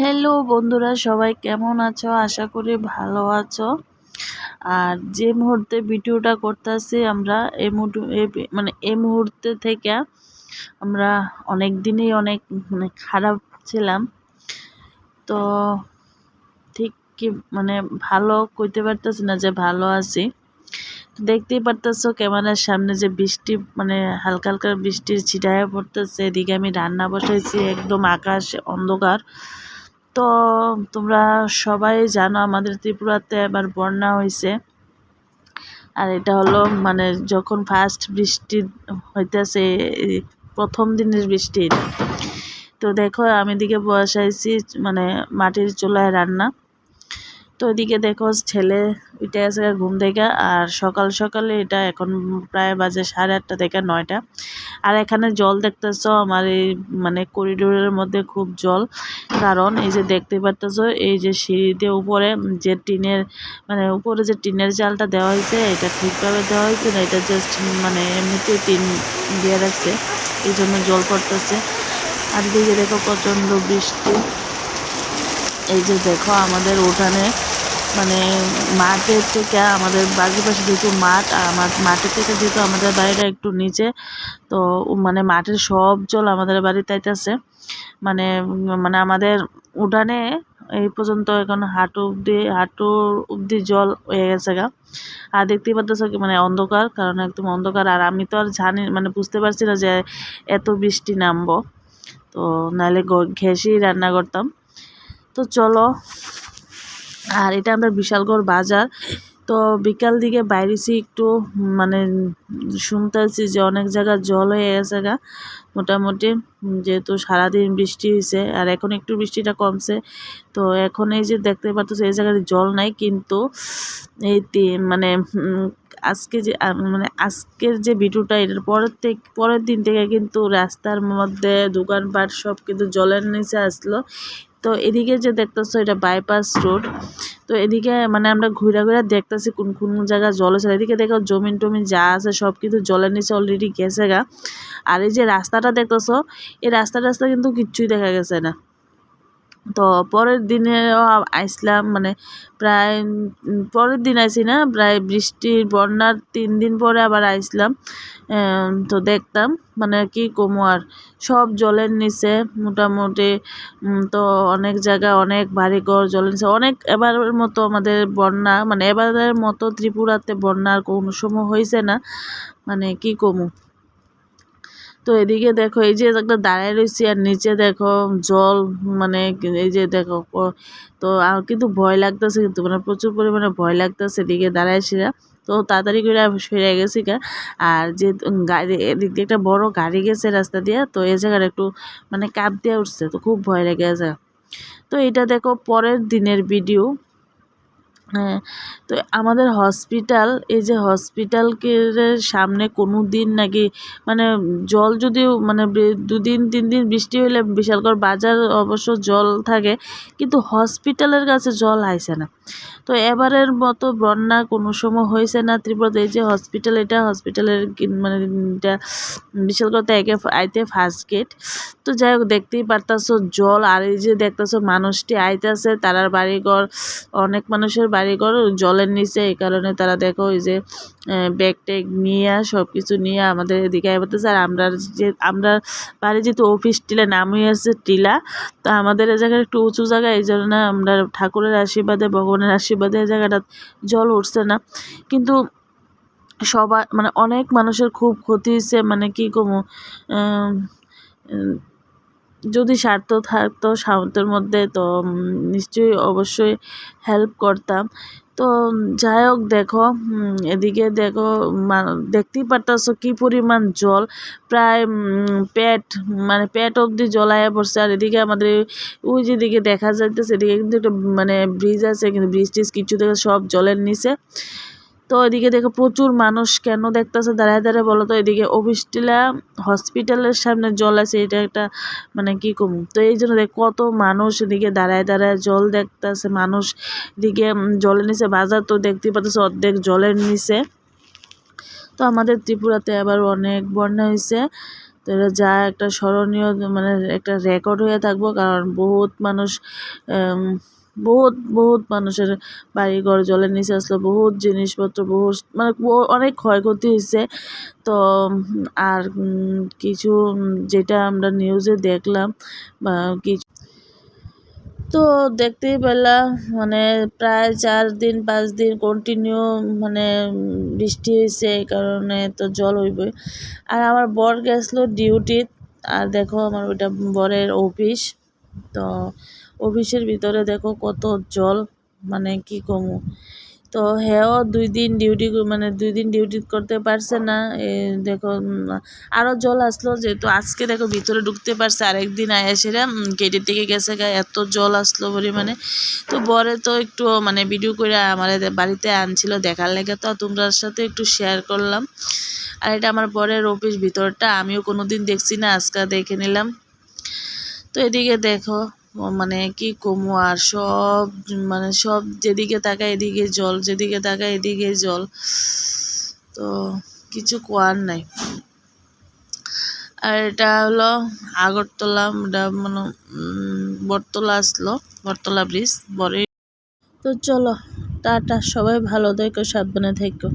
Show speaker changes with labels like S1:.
S1: Hello বন্ধুরা, সবাই কেমন আছো? আশা করি ভালো আছো। আর যে মুহূর্তে ভিডিওটা করতেছি আমরা এই মানে এই মুহূর্তে থেকে আমরা অনেক দিনই অনেক মানে খারাপ ছিলাম। তো ঠিক কি মানে ভালো কইতে পারতেছি না যে ভালো আছি। দেখতেই পারতেছো ক্যামেরার সামনে যে বৃষ্টি মানে হালকা হালকা বৃষ্টির ছিটায় পড়তেছে। এদিকে আমি রান্না বসাইছি, একদম আকাশ অন্ধকার। তো তোমরা সবাই জানো আমাদের ত্রিপুরাতে এবার বন্যা হয়েছে। আর এটা হলো মানে যখন ফার্স্ট বৃষ্টি হইতেছে প্রথম দিনের বৃষ্টি। তো দেখো আমি দিকে বসাইছি মানে মাটির চুলায় রান্না। তো এদিকে দেখো ছেলে উঠে আছে ঘুম থেকে, আর সকাল সকালে এটা এখন প্রায় বাজে সাড়ে আটটা থেকে নয়টা। আর এখানে জল দেখতেছ, আমার এই মানে করিডোরের মধ্যে খুব জল। কারণ এই যে দেখতে পারতেছ, এই যে সিঁড়িতে উপরে যে টিনের মানে উপরে যে টিনের জালটা দেওয়া হয়েছে, এটা ঠিকভাবে দেওয়া হয়েছে না, এটা জাস্ট মানে এমনিতে টিন দিয়ে রাখছে, এই জন্য জল পড়তেছে। আর দিকে দেখো প্রচণ্ড বৃষ্টি। এই যে দেখো আমাদের উঠানে মানে মাঠের থেকে আমাদের বাড়ির পাশে যেহেতু মাঠ আমার মাঠের থেকে যেহেতু আমাদের বাড়িটা একটু নিচে, তো মানে মাঠের সব জল আমাদের বাড়িতে আইতেছে মানে মানে আমাদের উঠানে এই পর্যন্ত এখন হাঁটু অব্দি হাঁটুর অব্দি জল হয়ে গেছে গা। আর দেখতেই কি মানে অন্ধকার, কারণ একদম অন্ধকার। আর আমি তো আর জানি মানে বুঝতে পারছি না যে এত বৃষ্টি নামবো। তো নাহলে ঘেঁষেই রান্না করতাম। তো চলো আর এটা আমরা বিশালগড় বাজার। তো বিকাল দিকে বাইরেছি একটু মানে শুনতেছি যে অনেক জায়গায় জল হয়ে গেছে গা। মোটামুটি যেহেতু সারাদিন বৃষ্টি হয়েছে আর এখন একটু বৃষ্টিটা কমছে। তো এখন এই যে দেখতে পাচ্ছ এই জায়গায় জল নাই, কিন্তু এই মানে আজকে যে মানে আজকের যে ভিডিওটা এটার পরের থেকে পরের দিন থেকে কিন্তু রাস্তার মধ্যে দোকানপাট সব কিন্তু জলের নিচে আসলো। তো এদিকে যে দেখতেছো এটা বাইপাস রোড তো এদিকে মানে আমরা ঘুরে ঘুরে দেখতেছি কোন কোন জায়গায় জল আছে এদিকে দেখো জমিন টমিন যা আছে সব কিন্তু জলের নিচে অলরেডি গেছে গা। আর এই যে রাস্তাটা দেখতেছো, এই রাস্তা রাস্তা কিন্তু কিচ্ছুই দেখা গেছে না। তো পরের দিনেও আইসলাম মানে প্রায় পরের দিন আইসি না, প্রায় বৃষ্টির বন্যার তিন দিন পরে আবার আইসলাম তো দেখতাম মানে কি কমু আর, সব জলের নিচে মোটামুটি তো অনেক জায়গায় অনেক বাড়িঘর জলের নিচে, অনেক এবারের মতো আমাদের বন্যা মানে এবারের মতো ত্রিপুরাতে বন্যার কোনো সময় হয়েছে না মানে কি কমু। তো এদিকে দেখো, এই যে একটা দাঁড়ায় রয়েছি আর নিচে দেখো জল মানে এই যে দেখো তো আমার কিন্তু ভয় লাগতেছে কিন্তু মানে প্রচুর পরিমাণে ভয় লাগতেছে এদিকে দাঁড়াইছিরা তো তাড়াতাড়ি করে সরে গেছি গা। আর যে গাড়ি, এদিক দিয়ে একটা বড় গাড়ি গেছে রাস্তা দিয়ে, তো এই জায়গাটা একটু মানে কাপ দিয়ে উঠছে, তো খুব ভয় লেগে আছে তো এটা দেখো পরের দিনের ভিডিও হ্যাঁ তো আমাদের হসপিটাল এই যে হসপিটালকে সামনে কোনো দিন নাকি মানে জল যদিও মানে দুদিন, তিন দিন বৃষ্টি হইলে বিশালগড় বাজার অবশ্য জল থাকে, কিন্তু হসপিটালের কাছে জল আইসে না। তো এবারের মতো বন্যা কোনো সময় হয়েছে না ত্রিপুরাতে, এই যে হসপিটাল এটা হসপিটালের মানে এটা বিশালগড়তে একে আইতে ফার্স্ট গেট তো যাই হোক, দেখতেই পারতাছো জল, আর এই যে দেখতেছো মানুষটি আইতেছে, তারার বাড়িঘর, অনেক মানুষের বাড়িঘর জলের নিচে, এই কারণে তারা দেখো ওই যে ব্যাগ ট্যাগ নিয়ে সব কিছু নিয়ে আমাদের এদিকে আইবতেছে আর আমরা যে, আমরা বাড়ি যেহেতু অফিস টিলা, নামই আছে টিলা, তো আমাদের এই জায়গায় একটু উঁচু জায়গা, এই জন্য আমরা ঠাকুরের আশীর্বাদে, ভগবানের আশীর্বাদে এই জায়গাটা জল উঠছে না। কিন্তু সবার মানে অনেক মানুষের খুব ক্ষতি হয়েছে মানে কী কমু যদি স্বার্থ থাকতো সামর্থ্যের মধ্যে, তো নিশ্চয়ই অবশ্যই হেল্প করতাম। তো যাই হোক, দেখো এদিকে দেখো দেখতেই পারতেছো কী পরিমাণ জল। প্রায় পেট মানে পেট অবধি জলায় পড়ছে। আর এদিকে আমাদের ওই যেদিকে দেখা যাইতেছে, এদিকে কিন্তু একটা মানে ব্রিজ আছে, কিন্তু ব্রিজ টিজ কিছু দেখে সব জলের নিচে। তো এদিকে দেখো প্রচুর মানুষ কেন দেখতেছে? দাঁড়ায় দাঁড়ায় বলো তো, এদিকে অফিসটিলা হসপিটালের সামনে জল আছে, এটা একটা মানে কি কম? তো এই জন্য দেখ কত মানুষ এদিকে দাঁড়ায় দাঁড়ায় জল দেখতেছে, মানুষ এদিকে জলের নিচে বাজার তো দেখতে পাচ্ছে, অর্ধেক জলের নিচে। তো আমাদের ত্রিপুরাতে আবার অনেক বন্যা হয়েছে। তো যা একটা স্মরণীয় মানে একটা রেকর্ড হয়ে থাকব, কারণ বহুত মানুষ বহুত বহুত মানুষের বাড়ি, ঘর, জলের নিচে আসলো, বহুত জিনিসপত্র, বহুত মানে অনেক ক্ষয়ক্ষতি হয়েছে। তো আর কিছু যেটা আমরা নিউজে দেখলাম, বা কিছু, তো দেখতেই পেলাম মানে প্রায় চার দিন, পাঁচ দিন কন্টিনিউ মানে বৃষ্টি হয়েছে, এই কারণে তো জল হইবই। আর আমার বর গেছিল ডিউটি আর দেখো আমার ওইটা বরের অফিস তো অফিসের ভিতরে দেখো কত জল মানে কি কমু। তো হেও দুই দিন ডিউটি মানে দুই দিন ডিউটি করতে পারছে না। দেখো আরও জল আসলো যেহেতু আজকে দেখো ভিতরে ঢুকতে পারছে, আরেকদিন আয়াসেরা গেটের দিকে গেছে গা, এত জল আসলো পরিমাণে। তো বরে তো একটু মানে ভিডিও করে আমার বাড়িতে আনছিল, দেখার লেগে তো তোমরার সাথে একটু শেয়ার করলাম। আর এটা আমার বরের অফিস ভিতরটা, আমিও কোনো দিন দেখছি না, আজকে দেখে নিলাম। তো এদিকে দেখো মানে কি কমু আর সব মানে সব যেদিকে তাকায় এদিকে জল, যেদিকে তাকায় এদিকে জল। তো কিছু কোয়ার নাই। আর এটা হলো আগরতলা, এটা মানে বটতলা আসলো, বটতলা ব্রিজ বরে তো চলো, টাটা, সবাই ভালো থেকো, সাবধানে থেকো।